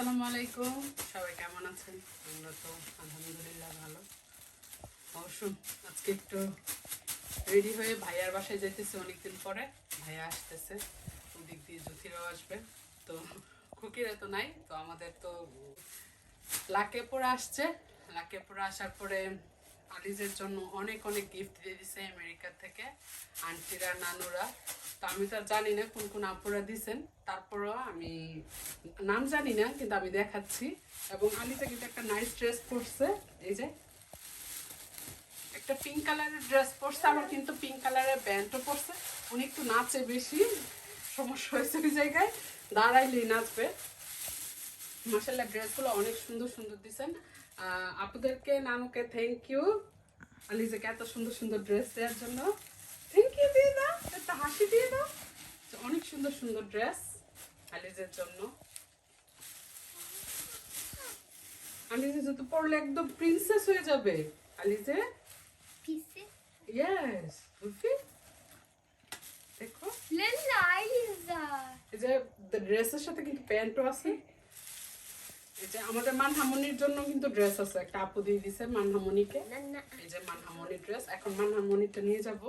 আসসালামু আলাইকুম। সবাই কেমন আছেন? আমরা তো আলহামদুলিল্লাহ ভালো। অবশ্য আজকে একটু রেডি হয়ে ভাইয়ার বাসায় যেতেছে অনেকদিন পরে। ভাইয়া আসতেছে ওদিক দিয়ে জ্যোতিরাও আসবে। তো খুকিরা তো নাই তো আমাদের তো লাকে পরে আসছে। লাকে পরে আসার পরে আলিজের জন্য অনেক অনেক গিফট দিয়ে দিছে আমেরিকা থেকে। আন্টিরা নানুরা। আমি তো জানি না কোন কোন আপুরা দিছেন। তারপরও আমি নাম জানি না কিন্তু আমি দেখাচ্ছি। এবং আলিজা কিন্তু একটা নাইস ড্রেস পরছে এই যে। একটা পিঙ্ক কালারের ড্রেস পরছে আমার কিন্তু পিঙ্ক কালারের ব্যান্ডও পরছে। উনি একটু নাচে বেশি সমস্যা হয়েছে ওই জায়গায়। দাঁড়াইলেই নাচবে। মাসাল্লাহ ড্রেসগুলো অনেক সুন্দর সুন্দর দিছেন। আহ, আপুদেরকে নানুকে থ্যাংক ইউ আলিজাকে এত সুন্দর সুন্দর ড্রেস দেওয়ার জন্য থ্যাংক ইউ দিয়ে দাও একটা হাসি দিয়ে দাও তো অনেক সুন্দর ড্রেস আলিজের জন্য। আলিজে যত পড়লে একদম প্রিন্সেস হয়ে যাবে। আলিজে ইয়েস বুঝলি দেখো. এই যে ড্রেসের সাথে কিন্তু প্যান্টও আছে। এই যে আমাদের মানহামনির জন্য কিন্তু ড্রেস আছে। একটা আপু দিয়ে দিছে মানহামনিকে. এই যে মানহামনি ড্রেস এখন মানহামনিটা নিয়ে যাব।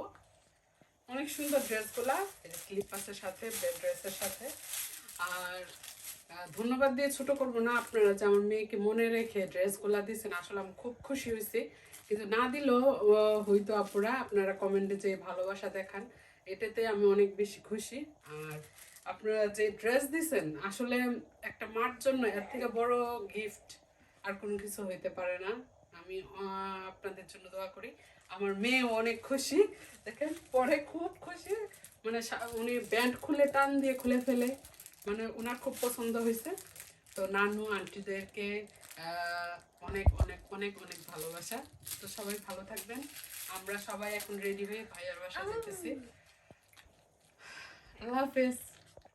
অনেক সুন্দর ড্রেসগুলা ক্লিপ আছে সাথে ড্রেসের সাথে। আর ধন্যবাদ দিয়ে ছোট করব না আপনারা, যে আমার মেয়েকে মনে রেখে ড্রেসগুলা দিয়েছেন আসলে আমি খুব খুশি হয়েছি। কিন্তু না দিলেও হয়তো আপুরা আপনারা কমেন্টে যে ভালোবাসা দেখান, এটাতে আমি অনেক বেশি খুশি। আর আপনারা যে ড্রেস দিছেন, আসলে একটা মার জন্য এর থেকে বড় গিফট আর কোনো কিছু হইতে পারে না। আমি আপনাদের জন্য দোয়া করি। আমার মেয়ে অনেক খুশি। দেখেন পরে খুব খুশি। মানে উনি ব্যান্ড খুলে টান দিয়ে খুলে ফেলে। মানে ওনার খুব পছন্দ হয়েছে। তো নানু আন্টিদেরকে আহ, অনেক অনেক অনেক অনেক ভালোবাসা। তো সবাই ভালো থাকবেন। আমরা সবাই এখন রেডি হয়ে ভাইয়ার বাসা যেতেছি আল্লাহ হাফেজ।